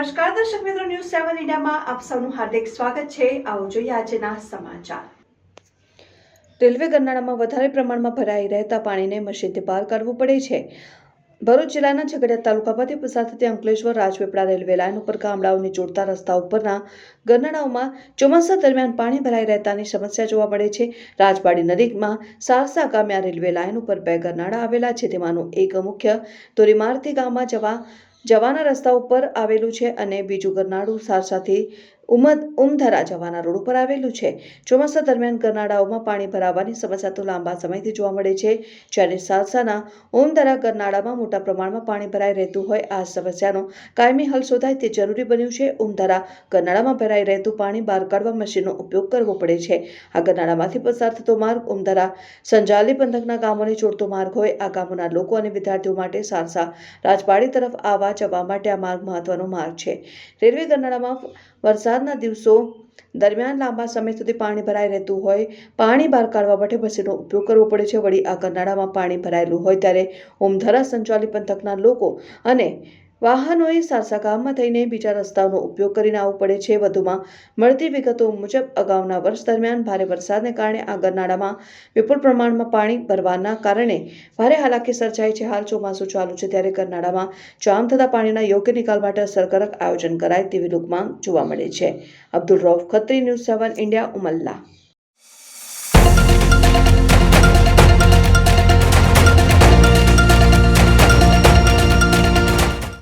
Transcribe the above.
નમસ્કાર, દર્શક મિત્રો ન્યૂઝ સેવન ઇન્ડિયામાં આપ સૌનું હાર્દિક સ્વાગત છે. આવો જોઈએ આજના સમાચાર. રેલવે ગરનાળામાં વધારે પ્રમાણમાં ભરાઈ રહેતા પાણીને મશીનથી પાર કરવું પડે છે. ભરૂચ જિલ્લાના ઝઘડિયા તાલુકામાંથી પસાર થતી અંકલેશ્વર રાજપીપળા રેલવે લાઇન ઉપર ગામડાઓને જોડતા રસ્તા ઉપરના ગરનાળાઓમાં ચોમાસા દરમિયાન પાણી ભરાઈ રહેતાની સમસ્યા જોવા મળે છે. રાજબાડી નદીમાં સારસા ગામે આ રેલવે લાઇન ઉપર બે ગરનાળા આવેલા છે. તેમાંનું એક મુખ્ય ધોરીમારથી ગામમાં જવા જવાના રસ્તા ઉપર આવેલું છે અને બીજું ગરનાળું સારસાથી ઉમદ ઉમધરા જવાના રોડ ઉપર આવેલું છે. ચોમાસા દરમિયાન ગરનાળાઓમાં પાણી ભરાવાની સમસ્યા તો લાંબા સમયથી જોવા મળે છે. જ્યારે સારસાના ઉમધરા ગરનાળામાં મોટા પ્રમાણમાં પાણી ભરાઈ રહેતું હોય, આ સમસ્યાનો કાયમી હલ શોધાય તે જરૂરી બન્યું છે. ઉમધરા ગરનાળામાં ભરાઈ રહેતું પાણી બહાર કાઢવા મશીનનો ઉપયોગ કરવો પડે છે. આ ગરનાળામાંથી પસાર થતો માર્ગ ઉમધરા સંજાલી પંથકના ગામોને જોડતો માર્ગ હોય, આ ગામોના લોકો અને વિદ્યાર્થીઓ માટે સારસા રાજપાડી તરફ આવવા જવા માટે આ માર્ગ મહત્વનો માર્ગ છે. રેલવે ગરનાળામાં વરસાદના દિવસો દરમિયાન લાંબા સમય સુધી પાણી ભરાઈ રહેતું હોય, પાણી બહાર કાઢવા માટે મશીનનો ઉપયોગ કરવો પડે છે. વળી આ કરનાળામાં પાણી ભરાયેલું હોય ત્યારે ઓમધરા સંચાલિત પંથકના લોકો અને વાહનોએ સારસા ગામમાં થઈને બીજા રસ્તાઓનો ઉપયોગ કરીને આવવું પડે છે. વધુમાં મળતી વિગતો મુજબ, અગાઉના વર્ષ દરમિયાન ભારે વરસાદને કારણે આ ગરનાળામાં વિપુલ પ્રમાણમાં પાણી ભરવાના કારણે ભારે હાલાકી સર્જાઈ છે. હાલ ચોમાસું ચાલુ છે ત્યારે ગરનાળામાં જામ થતા પાણીના યોગ્ય નિકાલ માટે અસરકારક આયોજન કરાય તેવી લોક જોવા મળે છે. Abdul Rauf Khatri news seven, India, Umalla.